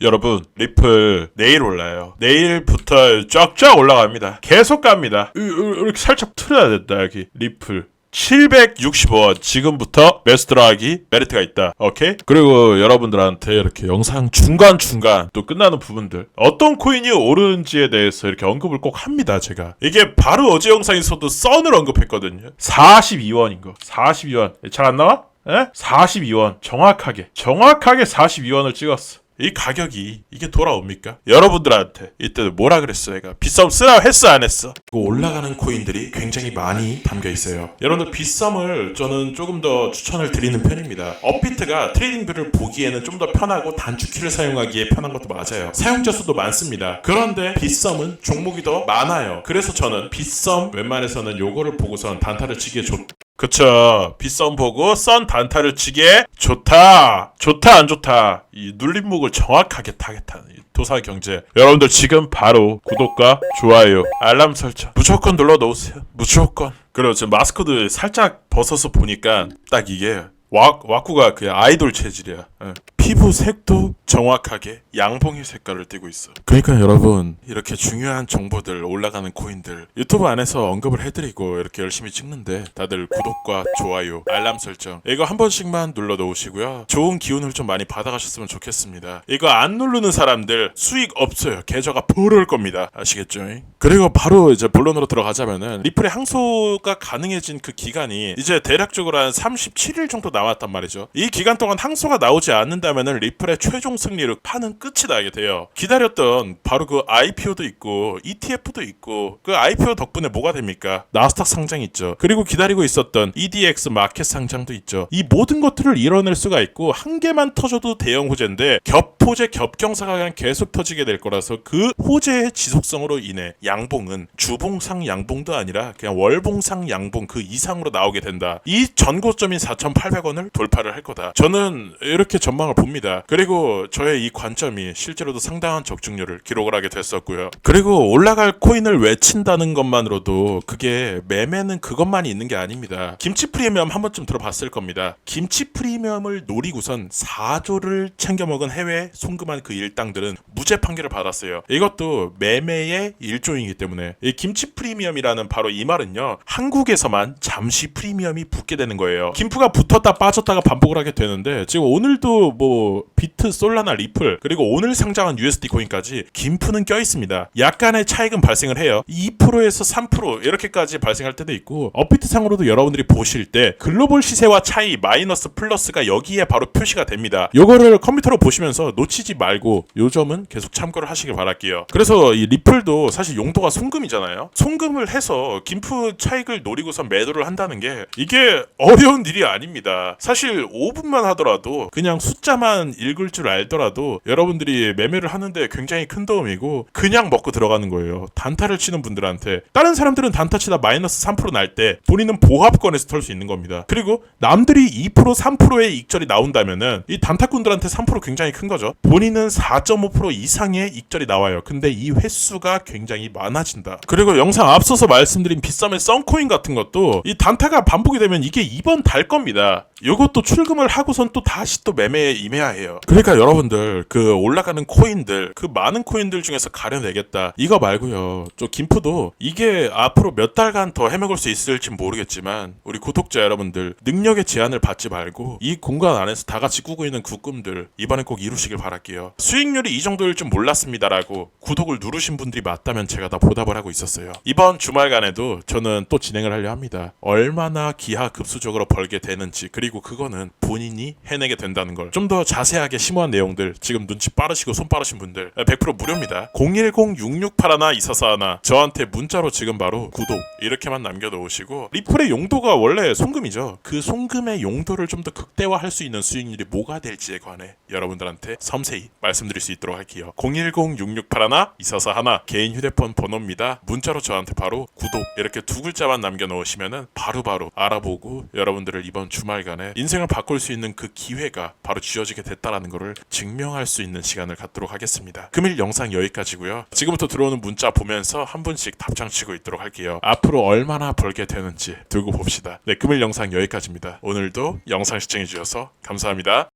여러분 리플 내일 올라요. 내일부터 쫙쫙 올라갑니다. 계속 갑니다. 이렇게 살짝 틀어야 된다 여기 리플. 765원 지금부터 들어가기 메리트가 있다. 오케이? 그리고 여러분들한테 이렇게 영상 중간중간 또 끝나는 부분들 어떤 코인이 오르는지에 대해서 이렇게 언급을 꼭 합니다. 제가 이게 바로 어제 영상에서도 썬을 언급했거든요. 42원인 거. 42원. 잘 안 나와? 에? 42원. 정확하게. 정확하게 42원을 찍었어. 이 가격이 이게 돌아옵니까? 여러분들한테 이때 뭐라 그랬어 내가 빗썸 쓰라고 했어 안 했어? 그 올라가는 코인들이 굉장히 많이 담겨 있어요. 여러분들 빗썸을 저는 조금 더 추천을 드리는 편입니다. 업비트가 트레이딩 뷰를 보기에는 좀 더 편하고 단축키를 사용하기에 편한 것도 맞아요. 사용자 수도 많습니다. 그런데 빗썸은 종목이 더 많아요. 그래서 저는 빗썸 웬만해서는 요거를 보고선 단타를 치기에 좋 그쵸. 빗썸 보고 썬 단타를 치기에 좋다. 좋다 안 좋다. 이 눌림목을 정확하게 타겟하는 이 도사 경제. 여러분들 지금 바로 구독과 좋아요, 알람 설정 무조건 눌러 놓으세요. 무조건. 그리고 지금 마스크도 살짝 벗어서 보니까 딱 이게 와, 와꾸가 그 아이돌 체질이야. 예. 피부 색도 정확하게 양봉의 색깔을 띠고 있어. 그러니까 여러분 이렇게 중요한 정보들 올라가는 코인들 유튜브 안에서 언급을 해드리고 이렇게 열심히 찍는데 다들 구독과 좋아요, 알람 설정 이거 한 번씩만 눌러 놓으시고요. 좋은 기운을 좀 많이 받아가셨으면 좋겠습니다. 이거 안 누르는 사람들 수익 없어요. 계좌가 부를 겁니다. 아시겠죠? 그리고 바로 이제 본론으로 들어가자면은 리플의 항소가 가능해진 그 기간이 이제 대략적으로 한 37일 정도 남았단 말이죠. 이 기간 동안 항소가 나오지 않는다면 은 리플의 최종 승리로 파는 끝이 나게 돼요. 기다렸던 바로 그 IPO도 있고 ETF도 있고 그 IPO 덕분에 뭐가 됩니까? 나스닥 상장 있죠. 그리고 기다리고 있었던 EDX 마켓 상장도 있죠. 이 모든 것들을 이뤄낼 수가 있고 한 개만 터져도 대형 호재인데 겹호재 겹경사가 그냥 계속 터지게 될 거라서 그 호재의 지속성으로 인해 양봉은 주봉상 양봉도 아니라 그냥 월봉상 양봉 그 이상으로 나오게 된다. 이 전고점인 4,800원을 돌파를 할 거다. 저는 이렇게 전망을 봅니다. 그리고 저의 이 관점이 실제로도 상당한 적중률을 기록을 하게 됐었고요. 그리고 올라갈 코인을 외친다는 것만으로도 그게 매매는 그것만이 있는 게 아닙니다. 김치 프리미엄 한 번쯤 들어봤을 겁니다. 김치 프리미엄을 노리고선 4조를 챙겨 먹은 해외 송금한 그 일당들은 무죄 판결을 받았어요. 이것도 매매의 일종이기 때문에 이 김치 프리미엄이라는 바로 이 말은요. 한국에서만 잠시 프리미엄이 붙게 되는 거예요. 김프가 붙었다 빠졌다가 반복을 하게 되는데 지금 오늘도 뭐 비트, 솔라나, 리플 그리고 오늘 상장한 USD 코인까지 김프는 껴 있습니다. 약간의 차익은 발생을 해요. 2%에서 3% 이렇게까지 발생할 때도 있고 업비트 상으로도 여러분들이 보실 때 글로벌 시세와 차이 마이너스 플러스가 여기에 바로 표시가 됩니다. 요거를 컴퓨터로 보시면서 놓치지 말고 요 점은 계속 참고를 하시길 바랄게요. 그래서 이 리플도 사실 용도가 송금이잖아요. 송금을 해서 김프 차익을 노리고서 매도를 한다는 게 이게 어려운 일이 아닙니다. 사실 5분만 하더라도 그냥 숫자 만 읽을 줄 알더라도 여러분들이 매매를 하는데 굉장히 큰 도움이고 그냥 먹고 들어가는 거예요. 단타를 치는 분들한테 다른 사람들은 단타 치다 마이너스 3%날 때 본인은 보합권에서 털 수 있는 겁니다. 그리고 남들이 2% 3%의 익절이 나온다면은 이 단타꾼들한테 3% 굉장히 큰 거죠. 본인은 4.5% 이상의 익절이 나와요. 근데 이 횟수가 굉장히 많아진다. 그리고 영상 앞서서 말씀드린 비썸의 썬코인 같은 것도 이 단타가 반복이 되면 이게 이번 달 겁니다. 요것도 출금을 하고선 또 다시 또 매매에 임해야 해요. 그러니까 여러분들 그 올라가는 코인들 그 많은 코인들 중에서 가려내겠다 이거 말고요. 저 김프도 이게 앞으로 몇 달간 더 헤매볼 수 있을지 모르겠지만 우리 구독자 여러분들 능력의 제한을 받지 말고 이 공간 안에서 다 같이 꾸고 있는 그 꿈들 이번엔 꼭 이루시길 바랄게요. 수익률이 이 정도일 줄 몰랐습니다라고 구독을 누르신 분들이 맞다면 제가 다 보답을 하고 있었어요. 이번 주말간에도 저는 또 진행을 하려 합니다. 얼마나 기하급수적으로 벌게 되는지 그리고 그거는 본인이 해내게 된다는 걸 좀 더 자세하게 심오한 내용들 지금 눈치 빠르시고 손 빠르신 분들 100% 무료입니다. 010-668 244 저한테 문자로 지금 바로 구독 이렇게만 남겨놓으시고 리플의 용도가 원래 송금이죠. 그 송금의 용도를 좀 더 극대화할 수 있는 수익률이 뭐가 될지에 관해 여러분들한테 섬세히 말씀드릴 수 있도록 할게요. 010-6681 2441 개인 휴대폰 번호입니다. 문자로 저한테 바로 구독 이렇게 두 글자만 남겨놓으시면은 바로바로 알아보고 여러분들을 이번 주말 간에 인생을 바꿀 수 있는 그 기회가 바로 쥐어지게 됐다라는 것을 증명할 수 있는 시간을 갖도록 하겠습니다. 금일 영상 여기까지고요. 지금부터 들어오는 문자 보면서 한 분씩 답장 치고 있도록 할게요. 앞으로 얼마나 벌게 되는지 두고 봅시다. 네, 금일 영상 여기까지입니다. 오늘도 영상 시청해 주셔서 감사합니다.